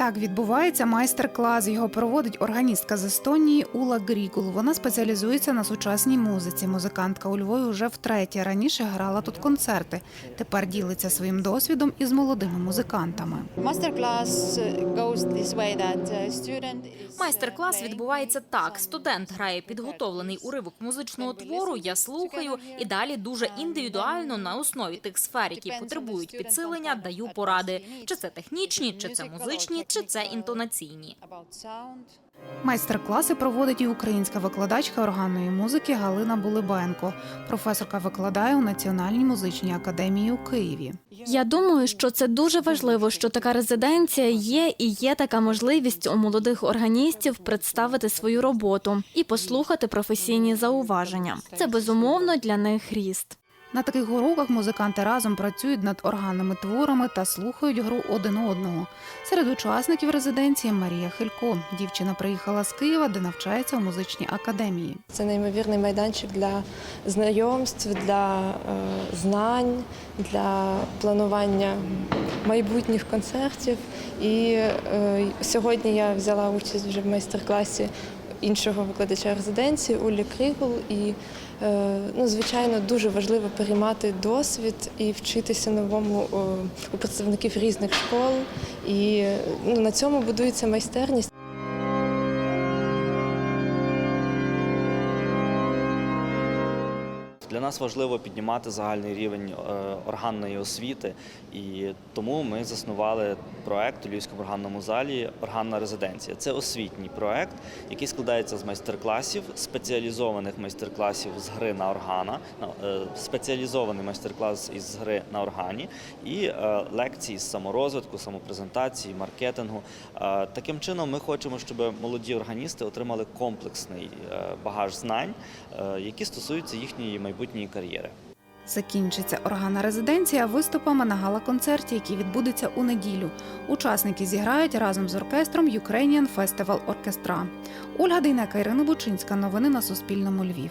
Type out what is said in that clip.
Так відбувається майстер-клас. Його проводить органістка з Естонії Ула Грігул. Вона спеціалізується на сучасній музиці. Музикантка у Львові вже втретє. Раніше грала тут концерти. Тепер ділиться своїм досвідом із молодими музикантами. Masterclass uh, uh, Майстер-клас відбувається так: студент грає підготовлений уривок музичного твору. Я слухаю і далі дуже індивідуально на основі тих сфер, які потребують підсилення, даю поради. Чи це технічні, чи це музичні, чи це інтонаційні. Майстер-класи проводить і українська викладачка органної музики Галина Булибенко. Професорка викладає у Національній музичній академії у Києві. Я думаю, що це дуже важливо, що така резиденція є і є така можливість у молодих органістів представити свою роботу і послухати професійні зауваження. Це безумовно для них ріст. На таких уроках музиканти разом працюють над органними творами та слухають гру один одного. Серед учасників резиденції Марія Хилько. Дівчина приїхала з Києва, де навчається у музичній академії. Це неймовірний майданчик для знайомств, для е, знань, для планування майбутніх концертів. І е, сьогодні я взяла участь вже в майстер-класі іншого викладача резиденції Улі Крігл. І, е, ну, звичайно, дуже важливо переймати досвід і вчитися новому у представників різних школ. І ну, на цьому будується майстерність. Для нас важливо піднімати загальний рівень е, органної освіти, і тому ми заснували проект у Львівському органному залі Органна резиденція. Це освітній проект, який складається з майстер-класів, спеціалізованих майстер-класів з гри на органа, на- е, спеціалізований майстер-клас із гри на органі і е, лекції з саморозвитку, самопрезентації, маркетингу. Таким чином, ми хочемо, щоб молоді органісти отримали комплексний багаж знань, які стосуються їхньої майбутньої кар'єри. Закінчиться органна резиденція виступами на гала-концерті, який відбудеться у неділю. Учасники зіграють разом з оркестром Ukrainian Festival Orchestra. Ольга Дейнека, Ірина Бучинська. Новини на Суспільному. Львів.